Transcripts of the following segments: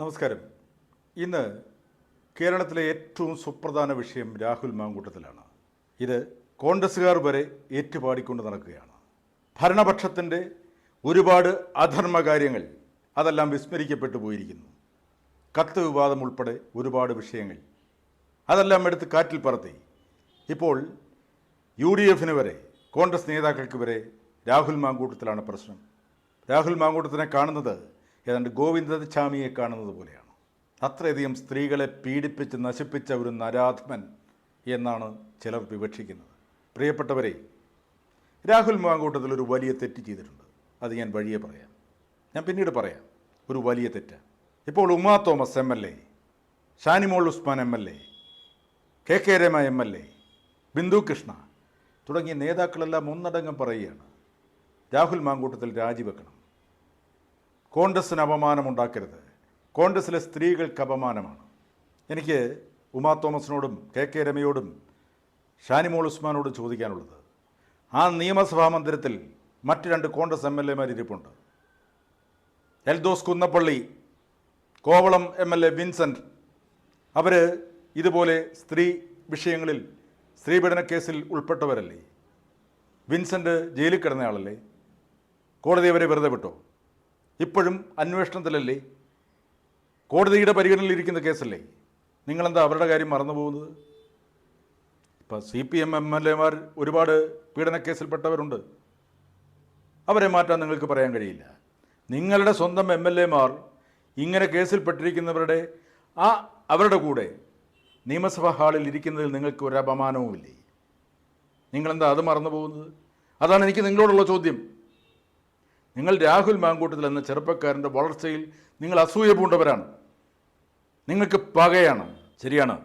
നമസ്കാരം. ഇന്ന് കേരളത്തിലെ ഏറ്റവും സുപ്രധാന വിഷയം രാഹുൽ മാങ്കൂട്ടത്തിലാണ്. ഇത് കോൺഗ്രസ്സുകാർ വരെ ഏറ്റുപാടിക്കൊണ്ട് നടക്കുകയാണ്. ഭരണപക്ഷത്തിന്റെ ഒരുപാട് അധർമ്മകാര്യങ്ങൾ അതെല്ലാം വിസ്മരിക്കപ്പെട്ടു പോയിരിക്കുന്നു. കത്ത് വിവാദം ഉൾപ്പെടെ ഒരുപാട് വിഷയങ്ങൾ അതെല്ലാം എടുത്ത് കാറ്റിൽ പറത്തി. ഇപ്പോൾ യു ഡി എഫിന് വരെ കോൺഗ്രസ് നേതാക്കൾക്ക് വരെ രാഹുൽ മാങ്കൂട്ടത്തിലാണ് പ്രശ്നം. രാഹുൽ മാങ്കൂട്ടത്തിനെ കാണുന്നത് ഏതാണ്ട് ഗോവിന്ദചാമിയെ കാണുന്നത് പോലെയാണ്. അത്രയധികം സ്ത്രീകളെ പീഡിപ്പിച്ച് നശിപ്പിച്ച ഒരു നരാധമൻ എന്നാണ് ചിലർ വിവക്ഷിക്കുന്നത്. പ്രിയപ്പെട്ടവരെ രാഹുൽ മാങ്കൂട്ടത്തിൽ ഒരു വലിയ തെറ്റ് ചെയ്തിട്ടുണ്ട്. അത് ഞാൻ വഴിയെ പറയാം. ഞാൻ പിന്നീട് പറയാം. ഒരു വലിയ തെറ്റ്. ഇപ്പോൾ Uma Thomas M L A Shanimol Usman M L A K K Rama M L A Bindu Krishna തുടങ്ങിയ നേതാക്കളെല്ലാം ഒന്നടങ്കം പറയുകയാണ്. രാഹുൽ മാങ്കൂട്ടത്തിൽ രാജിവെക്കണം. കോൺഗ്രസ്സിന് അപമാനമുണ്ടാക്കരുത്. കോൺഗ്രസ്സിലെ സ്ത്രീകൾക്ക് അപമാനമാണ്. എനിക്ക് ഉമാ തോമസിനോടും കെ കെ രമയോടും ഷാനിമോൾ ഉസ്മാനോടും ചോദിക്കാനുള്ളത്. ആ നിയമസഭാ മന്ദിരത്തിൽ മറ്റ് രണ്ട് കോൺഗ്രസ് എം എൽ എമാർ ഇരിപ്പുണ്ട്. Eldhose Kunnappilly Kovalam M L A Vincent അവർ ഇതുപോലെ സ്ത്രീ വിഷയങ്ങളിൽ സ്ത്രീപീഡന കേസിൽ ഉൾപ്പെട്ടവരല്ലേ? വിൻസെന്റ് ജയിലിൽ കിടന്നയാളല്ലേ? കോടതി അവരെ വെറുതെ വിട്ടോ? ഇപ്പോഴും അന്വേഷണത്തിലല്ലേ? കോടതിയുടെ പരിഗണനയിലിരിക്കുന്ന കേസല്ലേ? നിങ്ങളെന്താ അവരുടെ കാര്യം മറന്നു പോകുന്നത്? ഇപ്പോൾ C P M M L എമാർ ഒരുപാട് പീഡനക്കേസിൽപ്പെട്ടവരുണ്ട്. അവരെ മാറ്റാൻ നിങ്ങൾക്ക് പറയാൻ കഴിയില്ല. നിങ്ങളുടെ സ്വന്തം എം എൽ എമാർ ഇങ്ങനെ കേസിൽപ്പെട്ടിരിക്കുന്നവരുടെ ആ അവരുടെ കൂടെ നിയമസഭാ ഹാളിൽ ഇരിക്കുന്നതിൽ നിങ്ങൾക്ക് ഒരു അപമാനവുമില്ലേ? നിങ്ങളെന്താ അത് മറന്നു പോകുന്നത്? അതാണ് എനിക്ക് നിങ്ങളോടുള്ള ചോദ്യം. നിങ്ങൾ രാഹുൽ മാങ്കൂട്ടത്തിൽ എന്ന ചെറുപ്പക്കാരന്റെ വളർച്ചയിൽ നിങ്ങൾ അസൂയ പൂണ്ടവരാണ്. നിങ്ങൾക്ക് പകയാണ് ശരിയാണ്.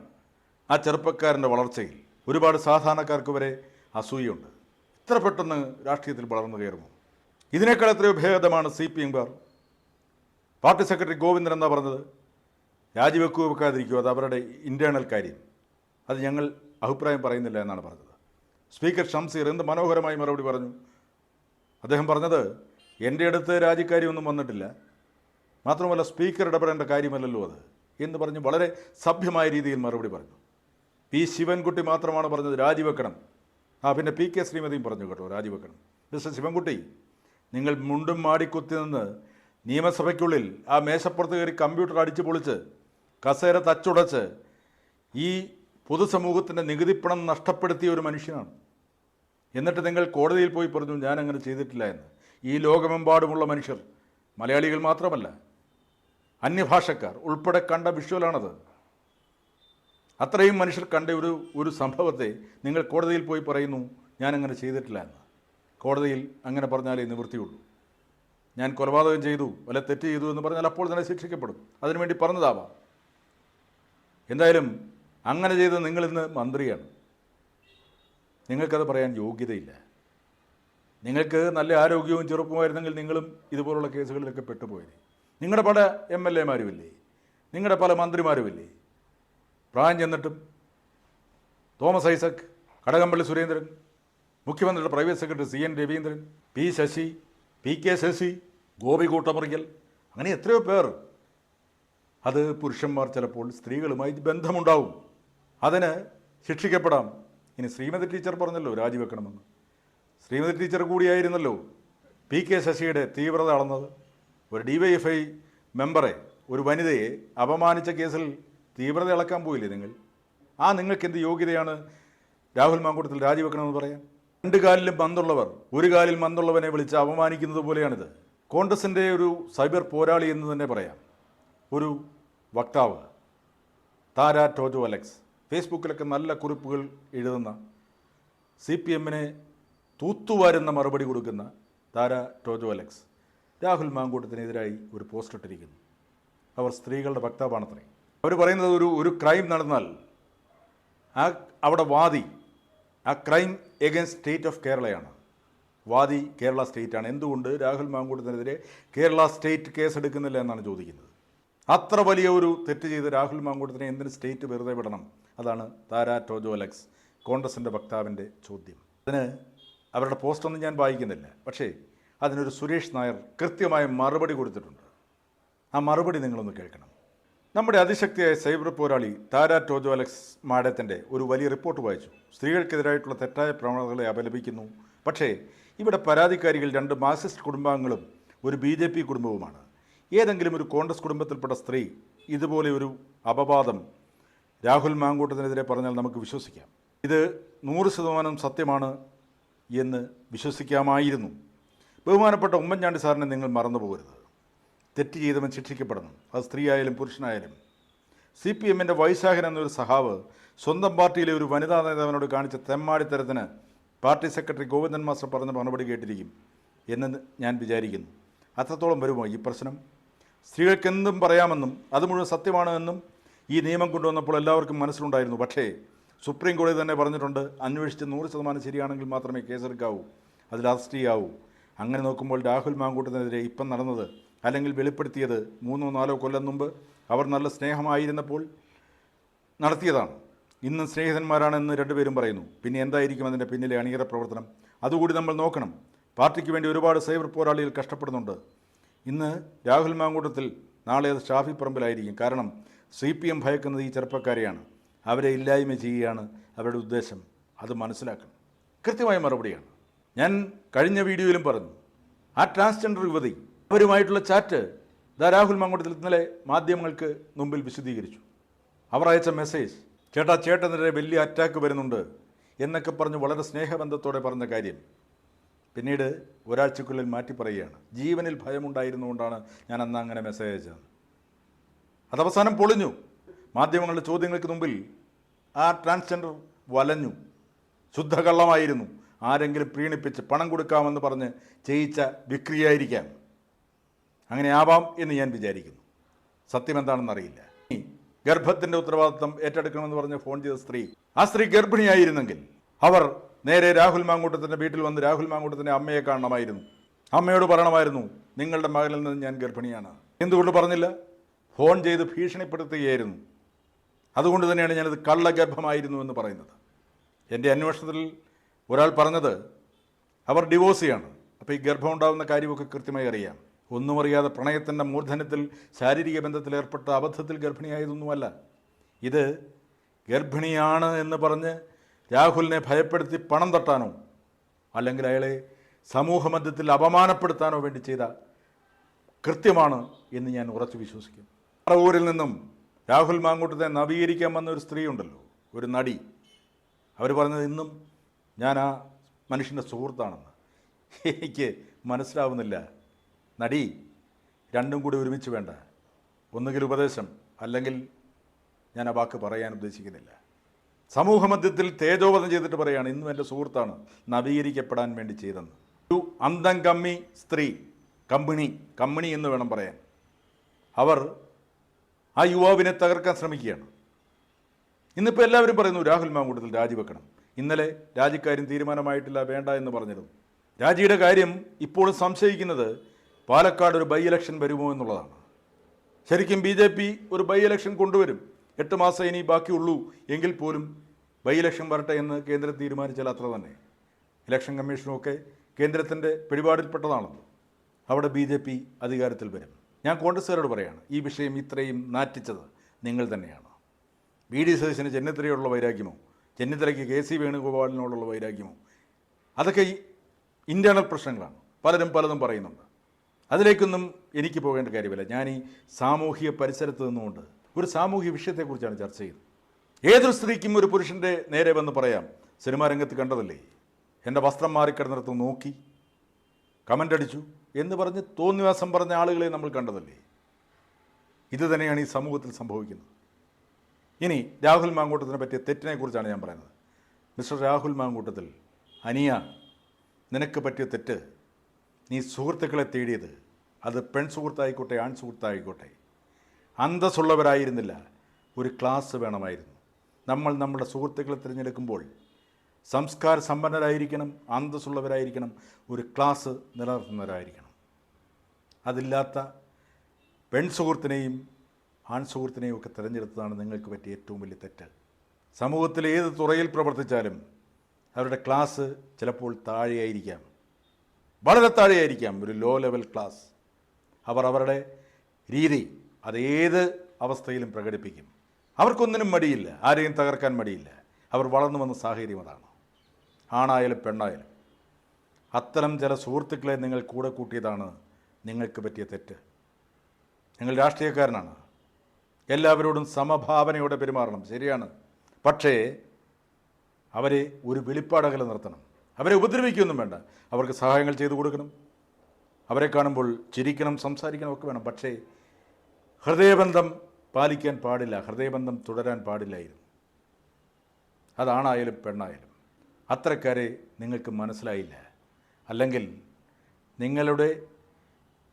ആ ചെറുപ്പക്കാരന്റെ വളർച്ചയിൽ ഒരുപാട് സാധാരണക്കാർക്ക് വരെ അസൂയുണ്ട്. ഇത്ര പെട്ടെന്ന് രാഷ്ട്രീയത്തിൽ വളർന്നു കയറുമോ? ഇതിനേക്കാൾ എത്രയോ ഭേദമാണ് സി പി എംകാർ പാർട്ടി സെക്രട്ടറി ഗോവിന്ദൻ എന്താ പറഞ്ഞത്? രാജിവെക്കുക വെക്കാതിരിക്കുക അത് അവരുടെ ഇന്റേണൽ കാര്യം. അത് ഞങ്ങൾ അഭിപ്രായം പറയുന്നില്ല എന്നാണ് പറഞ്ഞത്. സ്പീക്കർ ഷംസീർ എന്ത് മനോഹരമായി മറുപടി പറഞ്ഞു? അദ്ദേഹം പറഞ്ഞത് എന്റെ അടുത്ത് രാജിക്കാര്യമൊന്നും വന്നിട്ടില്ല. മാത്രമല്ല സ്പീക്കർ ഇടപെടേണ്ട കാര്യമല്ലല്ലോ അത് എന്ന് പറഞ്ഞ് വളരെ സഭ്യമായ രീതിയിൽ മറുപടി പറഞ്ഞു. പി ശിവൻകുട്ടി മാത്രമാണ് പറഞ്ഞത് രാജിവെക്കണം. ആ പിന്നെ പി കെ ശ്രീമതിയും പറഞ്ഞു കേട്ടോ രാജിവെക്കണം. മിസ്റ്റർ ശിവൻകുട്ടി നിങ്ങൾ മുണ്ടും മാടിക്കുത്തി നിന്ന് നിയമസഭയ്ക്കുള്ളിൽ ആ മേശപ്പുറത്ത് കയറി കമ്പ്യൂട്ടർ അടിച്ചു പൊളിച്ച് കസേര തച്ചുടച്ച് ഈ പൊതുസമൂഹത്തിന്റെ നികുതിപ്പണം നഷ്ടപ്പെടുത്തിയ ഒരു മനുഷ്യനാണ്. എന്നിട്ട് നിങ്ങൾ കോടതിയിൽ പോയി പറഞ്ഞു ഞാൻ അങ്ങനെ ചെയ്തിട്ടില്ല എന്ന്. ഈ ലോകമെമ്പാടുമുള്ള മനുഷ്യർ മലയാളികൾ മാത്രമല്ല അന്യഭാഷക്കാർ ഉൾപ്പെടെ കണ്ട വിഷ്വലാണത്. അത്രയും മനുഷ്യർ കണ്ട ഒരു ഒരു സംഭവത്തെ നിങ്ങൾ കോടതിയിൽ പോയി പറയുന്നു ഞാൻ അങ്ങനെ ചെയ്തിട്ടില്ല എന്ന്. കോടതിയിൽ അങ്ങനെ പറഞ്ഞാലേ നിവൃത്തിയുള്ളൂ. ഞാൻ കൊലപാതകം ചെയ്തു വല്ല തെറ്റ് ചെയ്തു എന്ന് പറഞ്ഞാൽ അപ്പോൾ തന്നെ ശിക്ഷിക്കപ്പെടും. അതിനുവേണ്ടി പറഞ്ഞതാവാം. എന്തായാലും അങ്ങനെ ചെയ്ത് നിങ്ങളിന്ന് മന്ത്രിയാണ്. നിങ്ങൾക്കത് പറയാൻ യോഗ്യതയില്ല. നിങ്ങൾക്ക് നല്ല ആരോഗ്യവും ചെറുപ്പമായിരുന്നെങ്കിൽ നിങ്ങളും ഇതുപോലുള്ള കേസുകളിലൊക്കെ പെട്ടുപോയി. നിങ്ങളുടെ പല എം എൽ എമാരുമില്ലേ? നിങ്ങളുടെ പല മന്ത്രിമാരുമില്ലേ? പ്രായം ചെന്നിട്ടും തോമസ് ഐസക് കടകംപള്ളി സുരേന്ദ്രൻ മുഖ്യമന്ത്രിയുടെ private secretary C N Raveendran P Sasi P K Sasi Gopi Kottamuriyal അങ്ങനെ എത്രയോ പേർ. അത് പുരുഷന്മാർ ചിലപ്പോൾ സ്ത്രീകളുമായി ബന്ധമുണ്ടാവും. അതിന് ശിക്ഷിക്കപ്പെടാം. ഇനി ശ്രീമതി ടീച്ചർ പറഞ്ഞല്ലോ രാജിവെക്കണമെന്ന്. ശ്രീമതി ടീച്ചർ കൂടിയായിരുന്നല്ലോ പി കെ ശശിയുടെ തീവ്രത അളന്നത്. ഒരു ഡിവൈഎഫ്ഐ മെമ്പറെ ഒരു വനിതയെ അപമാനിച്ച കേസിൽ തീവ്രത ഇളക്കാൻ പോയില്ലേ നിങ്ങൾ? ആ നിങ്ങൾക്ക് എന്ത് യോഗ്യതയാണ് രാഹുൽ മാങ്കൂട്ടത്തിൽ രാജിവെക്കണമെന്ന് പറയാൻ? രണ്ട് കാലിലും മന്തുള്ളവർ ഒരു കാലിൽ മന്തുള്ളവനെ വിളിച്ച് അപമാനിക്കുന്നത് പോലെയാണിത്. കോൺഗ്രസിന്റെ ഒരു സൈബർ പോരാളി എന്ന് തന്നെ പറയാം. ഒരു വക്താവ് താര ടോജോ അലക്സ്. ഫേസ്ബുക്കിലൊക്കെ നല്ല കുറിപ്പുകൾ എഴുതുന്ന സി പി എമ്മിനെ തൂത്തുവാരുന്ന മറുപടി കൊടുക്കുന്ന താര ടോജോ അലക്സ് രാഹുൽ മാങ്കൂട്ടത്തിനെതിരായി ഒരു പോസ്റ്റ് ഇട്ടിരിക്കുന്നു. അവർ സ്ത്രീകളുടെ വക്താവാണത്രേ. അവർ പറയുന്നത് ഒരു ഒരു ക്രൈം നടന്നാൽ ആ അവിടെ വാദി ആ ക്രൈം എഗൻസ്റ്റ് സ്റ്റേറ്റ് ഓഫ് കേരളയാണ്. വാദി കേരള സ്റ്റേറ്റാണ്. എന്തുകൊണ്ട് രാഹുൽ മാങ്കൂട്ടത്തിനെതിരെ കേരള സ്റ്റേറ്റ് കേസ് എടുക്കുന്നില്ല എന്നാണ് ചോദിക്കുന്നത്. അത്ര വലിയ ഒരു തെറ്റ് ചെയ്ത് രാഹുൽ മാങ്കൂട്ടത്തിനെ എന്തിന് സ്റ്റേറ്റ് വെറുതെ വിടണം? അതാണ് താര ടോജോ അലക്സ് കോൺഗ്രസിന്റെ വക്താവിന്റെ ചോദ്യം. അതിന് അവരുടെ പോസ്റ്റൊന്നും ഞാൻ വായിക്കുന്നില്ല. പക്ഷേ അതിനൊരു സുരേഷ് നായർ കൃത്യമായ മറുപടി കൊടുത്തിട്ടുണ്ട്. ആ മറുപടി നിങ്ങളൊന്ന് കേൾക്കണം. നമ്മുടെ അതിശക്തിയായ സൈബർ പോരാളി താര ടോജോ അലക്സ് മാഡത്തിന്റെ ഒരു വലിയ റിപ്പോർട്ട് വായിച്ചു. സ്ത്രീകൾക്കെതിരായിട്ടുള്ള തെറ്റായ പ്രവണതകളെ അപലപിക്കുന്നു. പക്ഷേ ഇവിടെ പരാതിക്കാരികൾ രണ്ട് മാർക്സിസ്റ്റ് കുടുംബാംഗങ്ങളും ഒരു ബി ജെ പി കുടുംബവുമാണ്. ഏതെങ്കിലും ഒരു കോൺഗ്രസ് കുടുംബത്തിൽപ്പെട്ട സ്ത്രീ ഇതുപോലെ ഒരു അപവാദം രാഹുൽ മാങ്കൂട്ടത്തിനെതിരെ പറഞ്ഞാൽ നമുക്ക് വിശ്വസിക്കാം. ഇത് നൂറ് ശതമാനം സത്യമാണ്. എന്ന് വിശ്വസിക്കാമായിരുന്നു. ബഹുമാനപ്പെട്ട ഉമ്മൻചാണ്ടി സാറിനെ നിങ്ങൾ മറന്നു പോകരുത് തെറ്റ് ചെയ്തവൻ ശിക്ഷിക്കപ്പെടണം. അത് സ്ത്രീയായാലും പുരുഷനായാലും. സി പി എമ്മിന്റെ വൈശാഖൻ എന്നൊരു സഹാവ് സ്വന്തം പാർട്ടിയിലെ ഒരു വനിതാ നേതാവിനോട് കാണിച്ച തെമ്മാടിത്തരത്തിന് പാർട്ടി സെക്രട്ടറി ഗോവിന്ദൻ മാസ്റ്റർ പറഞ്ഞ മറുപടി കേട്ടിരിക്കും എന്ന് ഞാൻ വിചാരിക്കുന്നു. അത്രത്തോളം വരുമോ ഈ പ്രശ്നം? സ്ത്രീകൾക്ക് എന്തും പറയാമെന്നും അത് മുഴുവൻ സത്യമാണ് എന്നും ഈ നിയമം കൊണ്ടുവന്നപ്പോൾ എല്ലാവർക്കും മനസ്സിലുണ്ടായിരുന്നു. പക്ഷേ സുപ്രീം കോടതി തന്നെ പറഞ്ഞിട്ടുണ്ട് അന്വേഷിച്ച് നൂറ് ശതമാനം ശരിയാണെങ്കിൽ മാത്രമേ കേസെടുക്കാവൂ അതിൽ അറസ്റ്റ് ചെയ്യാവൂ. അങ്ങനെ നോക്കുമ്പോൾ രാഹുൽ മാങ്കൂട്ടത്തിനെതിരെ ഇപ്പം നടന്നത് അല്ലെങ്കിൽ വെളിപ്പെടുത്തിയത് മൂന്നോ നാലോ കൊല്ലം മുമ്പ് അവർ നല്ല സ്നേഹമായിരുന്നപ്പോൾ നടത്തിയതാണ്. ഇന്ന് സ്നേഹിതന്മാരാണെന്ന് രണ്ടുപേരും പറയുന്നു. പിന്നെ എന്തായിരിക്കും അതിന്റെ പിന്നിലെ അണിയറ പ്രവർത്തനം? അതുകൂടി നമ്മൾ നോക്കണം. പാർട്ടിക്ക് വേണ്ടി ഒരുപാട് സൈബർ പോരാളികൾ കഷ്ടപ്പെടുന്നുണ്ട്. ഇന്ന് രാഹുൽ മാങ്കൂട്ടത്തിൽ നാളെ അത് ഷാഫി പറമ്പിലായിരിക്കും. കാരണം സി പി എം ഭയക്കുന്നത് ഈ ചെറുപ്പക്കാരെയാണ്. അവരെ ഇല്ലായ്മ ചെയ്യുകയാണ് അവരുടെ ഉദ്ദേശം. അത് മനസ്സിലാക്കണം. കൃത്യമായ മറുപടിയാണ്. ഞാൻ കഴിഞ്ഞ വീഡിയോയിലും പറഞ്ഞു ആ ട്രാൻസ്ജെൻഡർ യുവതി അവരുമായിട്ടുള്ള ചാറ്റ് ദാ രാഹുൽ മാങ്കൂട്ടത്തിൽ ഇന്നലെ മാധ്യമങ്ങൾക്ക് മുമ്പിൽ വിശദീകരിച്ചു. അവർ അയച്ച മെസ്സേജ് ചേട്ടാ ചേട്ടനെതിരെ വലിയ അറ്റാക്ക് വരുന്നുണ്ട് എന്നൊക്കെ പറഞ്ഞ് വളരെ സ്നേഹബന്ധത്തോടെ പറഞ്ഞ കാര്യം. പിന്നീട് ഒരാഴ്ചക്കുള്ളിൽ മാറ്റി പറയുകയാണ് ജീവനിൽ ഭയമുണ്ടായിരുന്നുകൊണ്ടാണ് ഞാൻ അന്ന് അങ്ങനെ മെസ്സേജ് അയച്ചത്. അതവസാനം പൊളിഞ്ഞു. മാധ്യമങ്ങളുടെ ചോദ്യങ്ങൾക്ക് മുമ്പിൽ ആ ട്രാൻസ്ജെൻഡർ വലഞ്ഞു. ശുദ്ധകള്ളമായിരുന്നു. ആരെങ്കിലും പ്രീണിപ്പിച്ച് പണം കൊടുക്കാമെന്ന് പറഞ്ഞ് ചെയ്യിച്ച വിക്രിയായിരിക്കാം. അങ്ങനെ ആവാം എന്ന് ഞാൻ വിചാരിക്കുന്നു. സത്യം എന്താണെന്ന് അറിയില്ല. ഗർഭത്തിന്റെ ഉത്തരവാദിത്വം ഏറ്റെടുക്കണമെന്ന് പറഞ്ഞ് ഫോൺ ചെയ്ത സ്ത്രീ ആ സ്ത്രീ ഗർഭിണിയായിരുന്നെങ്കിൽ അവർ നേരെ രാഹുൽ മാങ്കൂട്ടത്തിന്റെ വീട്ടിൽ വന്ന് രാഹുൽ മാങ്കൂട്ടത്തിന്റെ അമ്മയെ കാണണമായിരുന്നു. അമ്മയോട് പറയണമായിരുന്നു നിങ്ങളുടെ മകനിൽ നിന്ന് ഞാൻ ഗർഭിണിയാണ്. എന്തുകൊണ്ട് പറഞ്ഞില്ല? ഫോൺ ചെയ്ത് ഭീഷണിപ്പെടുത്തുകയായിരുന്നു. അതുകൊണ്ട് തന്നെയാണ് ഞാനത് കള്ളഗർഭമായിരുന്നു എന്ന് പറയുന്നത്. എന്റെ അന്വേഷണത്തിൽ ഒരാൾ പറഞ്ഞത് അവർ ഡിവോഴ്സ് ചെയ്യാണ് അപ്പോൾ ഈ ഗർഭം ഉണ്ടാകുന്ന കാര്യമൊക്കെ കൃത്യമായി അറിയാം. ഒന്നും അറിയാതെ പ്രണയത്തിന്റെ മൂർധന്യത്തിൽ ശാരീരിക ബന്ധത്തിൽ ഏർപ്പെട്ട അബദ്ധത്തിൽ ഗർഭിണിയായതൊന്നുമല്ല. ഇത് ഗർഭിണിയാണ് എന്ന് പറഞ്ഞ് രാഹുലിനെ ഭയപ്പെടുത്തി പണം തട്ടാനോ അല്ലെങ്കിൽ അയാളെ സമൂഹമധ്യത്തിൽ അപമാനപ്പെടുത്താനോ വേണ്ടി ചെയ്ത കൃത്യമാണ് എന്ന് ഞാൻ ഉറച്ചു വിശ്വസിക്കുന്നു. പറവൂരിൽ നിന്നും രാഹുൽ മാങ്കൂട്ടത്തെ നവീകരിക്കാൻ വന്ന ഒരു സ്ത്രീ ഉണ്ടല്ലോ ഒരു നടി. അവർ പറഞ്ഞത് ഇന്നും ഞാൻ ആ മനുഷ്യന്റെ സുഹൃത്താണെന്ന്. എനിക്ക് മനസ്സിലാവുന്നില്ല. നടി രണ്ടും കൂടി ഒരുമിച്ച് വേണ്ട. ഒന്നുകിൽ ഉപദേശം അല്ലെങ്കിൽ ഞാൻ ആ വാക്ക് പറയാൻ ഉദ്ദേശിക്കുന്നില്ല. സമൂഹമധ്യത്തിൽ തേജോവധം ചെയ്തിട്ട് പറയാണ് ഇന്നും എന്റെ സുഹൃത്താണ് നവീകരിക്കപ്പെടാൻ വേണ്ടി ചെയ്തെന്ന്. ഒരു അന്തം കമ്മി സ്ത്രീ കമ്പിണി കമ്മിണി എന്ന് വേണം പറയാൻ. അവർ ആ യുവാവിനെ തകർക്കാൻ ശ്രമിക്കുകയാണ്. ഇന്നിപ്പോൾ എല്ലാവരും പറയുന്നു രാഹുൽ മാങ്കൂട്ടത്തിൽ രാജിവെക്കണം. ഇന്നലെ രാജിക്കാര്യം തീരുമാനമായിട്ടില്ല വേണ്ട എന്ന് പറഞ്ഞിരുന്നു. രാജിയുടെ കാര്യം ഇപ്പോഴും സംശയിക്കുന്നത് പാലക്കാട് ഒരു ബൈ ഇലക്ഷൻ വരുമോ എന്നുള്ളതാണ്. ശരിക്കും ബി ജെ പി ഒരു ബൈ ഇലക്ഷൻ കൊണ്ടുവരും. എട്ട് മാസം ഇനി ബാക്കിയുള്ളൂ എങ്കിൽ പോലും ബൈ ഇലക്ഷൻ വരട്ടെ എന്ന് കേന്ദ്രം തീരുമാനിച്ചാൽ അത്ര തന്നെ. ഇലക്ഷൻ കമ്മീഷനും ഒക്കെ കേന്ദ്രത്തിന്റെ പിടിപാടിൽപ്പെട്ടതാണല്ലോ അവിടെ ബി ജെ പി അധികാരത്തിൽ വരും. ഞാൻ കോൺഗ്രസ്സുകാരോട് പറയുകയാണ് ഈ വിഷയം ഇത്രയും നാറ്റിച്ചത് നിങ്ങൾ തന്നെയാണ്? ബി ഡി സതീശന് ചെന്നിത്തലയോടുള്ള വൈരാഗ്യമോ? ചെന്നിത്തലയ്ക്ക് കെ സി വേണുഗോപാലിനോടുള്ള വൈരാഗ്യമോ? അതൊക്കെ ഇന്റേർണൽ പ്രശ്നങ്ങളാണ്. പലരും പലതും പറയുന്നുണ്ട്. അതിലേക്കൊന്നും എനിക്ക് പോകേണ്ട കാര്യമില്ല. ഞാൻ ഈ സാമൂഹിക പരിസരത്ത് നിന്നുകൊണ്ട് ഒരു സാമൂഹിക വിഷയത്തെക്കുറിച്ചാണ് ചർച്ച ചെയ്തത് ഏതൊരു സ്ത്രീക്കും ഒരു പുരുഷന്റെ നേരെ വന്ന് പറയാം സിനിമാ രംഗത്ത് കണ്ടതല്ലേ? എന്റെ വസ്ത്രം മാറിക്കിടന്നിടത്ത് നോക്കി. കമന്റ് അടിച്ചു എന്ന് പറഞ്ഞ് തോന്നിവാസം പറഞ്ഞ ആളുകളെ നമ്മൾ കണ്ടതല്ലേ? ഇത് തന്നെയാണ് ഈ സമൂഹത്തിൽ സംഭവിക്കുന്നത്. ഇനി രാഹുൽ മാങ്കൂട്ടത്തിനെ പറ്റിയ തെറ്റിനെക്കുറിച്ചാണ് ഞാൻ പറയുന്നത്. മിസ്റ്റർ രാഹുൽ മാങ്കൂട്ടത്തിൽ അനിയ നിനക്ക് പറ്റിയ തെറ്റ് നീ സുഹൃത്തുക്കളെ തേടിയത് അത് പെൺ സുഹൃത്തായിക്കോട്ടെ ആൺ സുഹൃത്തായിക്കോട്ടെ. അന്തസ്സുള്ളവരായിരുന്നില്ല. ഒരു ക്ലാസ് വേണമായിരുന്നു. നമ്മൾ നമ്മുടെ സുഹൃത്തുക്കളെ തിരഞ്ഞെടുക്കുമ്പോൾ സംസ്കാര സമ്പന്നരായിരിക്കണം അന്തസ്സുള്ളവരായിരിക്കണം ഒരു ക്ലാസ് നിലനിർത്തുന്നവരായിരിക്കണം. അതില്ലാത്ത പെൺസുഹൃത്തിനെയും ആൺസുഹൃത്തിനെയും ഒക്കെ തിരഞ്ഞെടുത്തതാണ് നിങ്ങൾക്ക് പറ്റിയ ഏറ്റവും വലിയ തെറ്റ്. സമൂഹത്തിൽ ഏത് തുറയിൽ പ്രവർത്തിച്ചാലും അവരുടെ ക്ലാസ് ചിലപ്പോൾ താഴെയായിരിക്കാം. വളരെ താഴെയായിരിക്കാം ഒരു ലോ ലെവൽ ക്ലാസ് അവർ അവരുടെ രീതി അത് ഏത് അവസ്ഥയിലും പ്രകടിപ്പിക്കും. അവർക്കൊന്നിനും മടിയില്ല ആരെയും തകർക്കാൻ മടിയില്ല. അവർ വളർന്നു വന്ന സാഹചര്യം അതാണ്. ആണായാലും പെണ്ണായാലും. അത്തരം ചില സുഹൃത്തുക്കളെ നിങ്ങൾ കൂടെ കൂട്ടിയതാണ് നിങ്ങൾക്ക് പറ്റിയ തെറ്റ്. നിങ്ങൾ രാഷ്ട്രീയക്കാരനാണ്. എല്ലാവരോടും സമഭാവനയോടെ പെരുമാറണം. ശരിയാണ്. പക്ഷേ അവരെ ഒരു വെളിപ്പാടകല നിർത്തണം. അവരെ ഉപദ്രവിക്കുകയൊന്നും വേണ്ട. അവർക്ക് സഹായങ്ങൾ ചെയ്തു കൊടുക്കണം. അവരെ കാണുമ്പോൾ ചിരിക്കണം സംസാരിക്കണം ഒക്കെ വേണം. പക്ഷേ ഹൃദയബന്ധം പാലിക്കാൻ പാടില്ല. ഹൃദയബന്ധം തുടരാൻ പാടില്ലായിരുന്നു. അതാണായാലും പെണ്ണായാലും. അത്തരക്കാരെ നിങ്ങൾക്ക് മനസ്സിലായില്ല. അല്ലെങ്കിൽ നിങ്ങളുടെ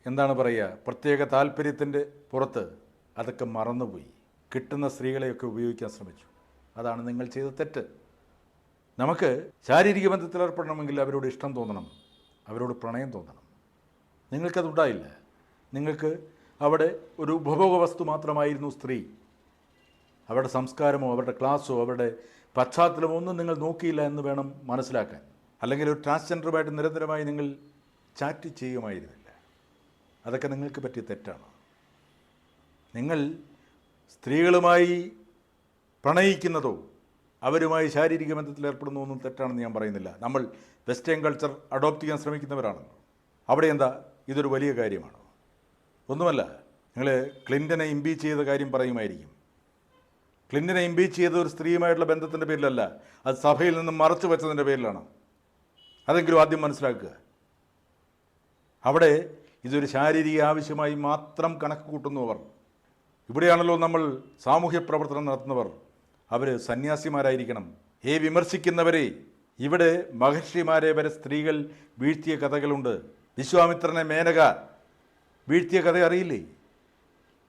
എന്താണ് പറയുക പ്രത്യേക താല്പര്യത്തിന്റെ പുറത്ത് അതൊക്കെ മറന്നുപോയി. കിട്ടുന്ന സ്ത്രീകളെയൊക്കെ ഉപയോഗിക്കാൻ ശ്രമിച്ചു. അതാണ് നിങ്ങൾ ചെയ്ത തെറ്റ്. നമുക്ക് ശാരീരിക ബന്ധത്തിൽ ഏർപ്പെടണമെങ്കിൽ അവരോട് ഇഷ്ടം തോന്നണം. അവരോട് പ്രണയം തോന്നണം. നിങ്ങൾക്കതുണ്ടായില്ല നിങ്ങൾക്ക് അവിടെ ഒരു ഉപഭോഗ വസ്തു മാത്രമായിരുന്നു സ്ത്രീ. അവരുടെ സംസ്കാരമോ അവരുടെ ക്ലാസ്സോ അവരുടെ പശ്ചാത്തലമോ ഒന്നും നിങ്ങൾ നോക്കിയില്ല എന്ന് വേണം മനസ്സിലാക്കാൻ. അല്ലെങ്കിൽ ഒരു ട്രാൻസ്ജെൻഡറുമായിട്ട് നിരന്തരമായി നിങ്ങൾ ചാറ്റ് ചെയ്യുമായിരുന്നില്ല. അതൊക്കെ നിങ്ങൾക്ക് പറ്റിയ തെറ്റാണ്. നിങ്ങൾ സ്ത്രീകളുമായി പ്രണയിക്കുന്നതോ അവരുമായി ശാരീരിക ബന്ധത്തിൽ ഏർപ്പെടുന്നോ ഒന്നും തെറ്റാണെന്ന് ഞാൻ പറയുന്നില്ല. നമ്മൾ വെസ്റ്റേൺ കൾച്ചർ അഡോപ്റ്റ് ചെയ്യാൻ ശ്രമിക്കുന്നവരാണല്ലോ. അവിടെ എന്താ? ഇതൊരു വലിയ കാര്യമാണ്? ഒന്നുമല്ല. നിങ്ങൾ ക്ലിന്റനെ ഇമ്പീച്ച് ചെയ്ത കാര്യം പറയുമായിരിക്കും. ക്ലിന്റനെ ഇമ്പീച്ച് ചെയ്ത ഒരു സ്ത്രീയുമായിട്ടുള്ള ബന്ധത്തിന്റെ പേരിലല്ല അത് സഭയിൽ നിന്ന് മറച്ചു വെച്ചതിന്റെ പേരിലാണ്. അതെങ്കിലും ആദ്യം മനസ്സിലാക്കുക. അവിടെ ഇതൊരു ശാരീരിക ആവശ്യമായി മാത്രം കണക്ക് കൂട്ടുന്നവർ ഇവിടെയാണല്ലോ നമ്മൾ സാമൂഹ്യ പ്രവർത്തനം നടത്തുന്നവർ. അവർ സന്യാസിമാരായിരിക്കണം. ഏ വിമർശിക്കുന്നവരെ ഇവിടെ മഹർഷിമാരെ വരെ സ്ത്രീകൾ വീഴ്ത്തിയ കഥകളുണ്ട്. വിശ്വാമിത്രനെ മേനക വീഴ്ത്തിയ കഥ അറിയില്ലേ?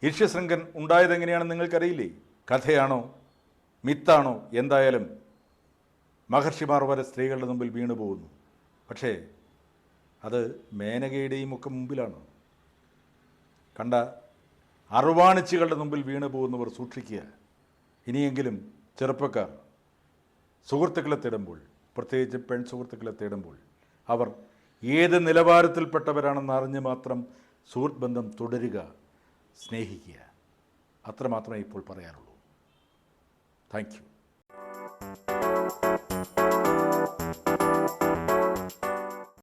യക്ഷ്യശൃംഖൻ ഉണ്ടായതെങ്ങനെയാണെന്ന് നിങ്ങൾക്കറിയില്ലേ? കഥയാണോ? മിത്താണോ? എന്തായാലും മഹർഷിമാർ വരെ സ്ത്രീകളുടെ മുമ്പിൽ വീണു പോകുന്നു. പക്ഷേ അത് മേനകയുടെയും ഒക്കെ മുമ്പിലാണ്? കണ്ട അറുവാണിച്ചുകളുടെ മുമ്പിൽ വീണു പോകുന്നവർ സൂക്ഷിക്കുക. ഇനിയെങ്കിലും ചെറുപ്പക്കാർ സുഹൃത്തുക്കളെ തേടുമ്പോൾ പ്രത്യേകിച്ച് പെൺ സുഹൃത്തുക്കളെ തേടുമ്പോൾ അവർ ഏത് നിലവാരത്തിൽപ്പെട്ടവരാണെന്ന് അറിഞ്ഞ് മാത്രം സുഹൃത്ബന്ധം തുടരുക സ്നേഹിക്കുക. അത്രമാത്രമേ ഇപ്പോൾ പറയാനുള്ളൂ. Thank you